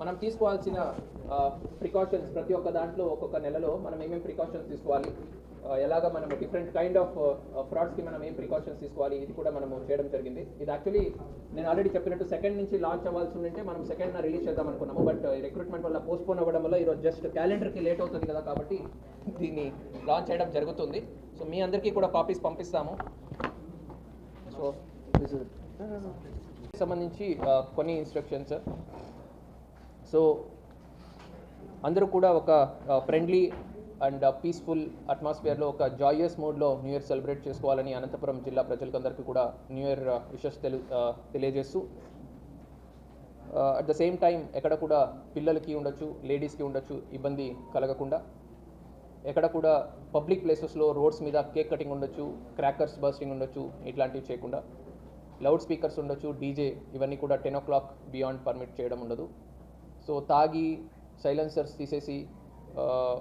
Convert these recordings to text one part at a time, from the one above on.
మనం తీసుకోవాల్సిన ప్రికాషన్స్ ప్రతి ఒక్క దాంట్లో ఒక్కొక్క నెలలో మనం ఏమేమి ప్రికాషన్స్ తీసుకోవాలి? ఎలాగ మనం డిఫరెంట్ కైండ్ ఆఫ్ ఫ్రాడ్స్కి మనం ఏం ప్రికాషన్స్ తీసుకోవాలి ఇది కూడా మనము చేయడం జరిగింది. ఇది యాక్చువల్లీ నేను ఆల్రెడీ చెప్పినట్టు సెకండ్ నుంచి లాంచ్ అవ్వాల్సి ఉంటే మనం సెకండ్ రిలీజ్ చేద్దాం అనుకున్నాము. బట్ రిక్రూట్మెంట్ వల్ల పోస్ట్పోన్ అవ్వడం వల్ల ఈరోజు జస్ట్ క్యాలెండర్కి లేట్ అవుతుంది కదా కాబట్టి దీన్ని లాంచ్ చేయడం జరుగుతుంది. సో మీ అందరికీ కూడా కాపీస్ పంపిస్తాము. సో సంబంధించి కొన్ని ఇన్స్ట్రక్షన్స్ సో అందరూ కూడా ఒక ఫ్రెండ్లీ అండ్ పీస్ఫుల్ అట్మాస్ఫియర్లో ఒక జాయస్ మోడ్లో న్యూ ఇయర్ సెలబ్రేట్ చేసుకోవాలని అనంతపురం జిల్లా ప్రజలకందరికీ కూడా న్యూ ఇయర్ విషెస్ తెలు uh, తెలియజేస్తూ అట్ ద సేమ్ టైం ఎక్కడ కూడా పిల్లలకి ఉండొచ్చు లేడీస్కి ఉండొచ్చు ఇబ్బంది కలగకుండా ఎక్కడ కూడా పబ్లిక్ ప్లేసెస్లో రోడ్స్ మీద కేక్ కటింగ్ ఉండొచ్చు క్రాకర్స్ బస్టింగ్ ఉండొచ్చు ఇట్లాంటివి చేయకుండా లౌడ్ స్పీకర్స్ ఉండొచ్చు డీజే ఇవన్నీ కూడా ten o'clock beyond permit చేయడం ఉండదు. సో తాగి సైలెన్సర్స్ తీసేసి uh,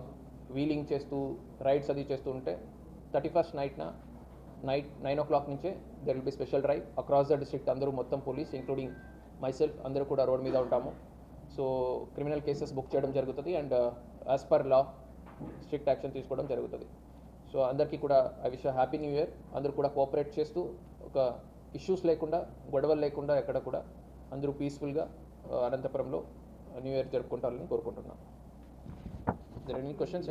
వీలింగ్ చేస్తూ రైడ్స్ అది చేస్తూ ఉంటే థర్టీ ఫస్ట్ నైట్న నైట్ నైన్ ఓ క్లాక్ నుంచే there will be special drive across the district అందరూ మొత్తం పోలీస్ ఇంక్లూడింగ్ మైసెల్ఫ్ అందరూ కూడా రోడ్ మీద ఉంటాము. సో క్రిమినల్ కేసెస్ బుక్ చేయడం జరుగుతుంది and as per law strict action తీసుకోవడం జరుగుతుంది. సో అందరికీ కూడా I wish happy new year అందరూ కూడా కోఆపరేట్ చేస్తూ ఒక ఇష్యూస్ లేకుండా గొడవలు లేకుండా ఎక్కడ కూడా అందరూ పీస్ఫుల్గా uh, అనంతపురంలో uh, న్యూ ఇయర్ జరుపుకుంటారని కోరుకుంటున్నాను there are any questions?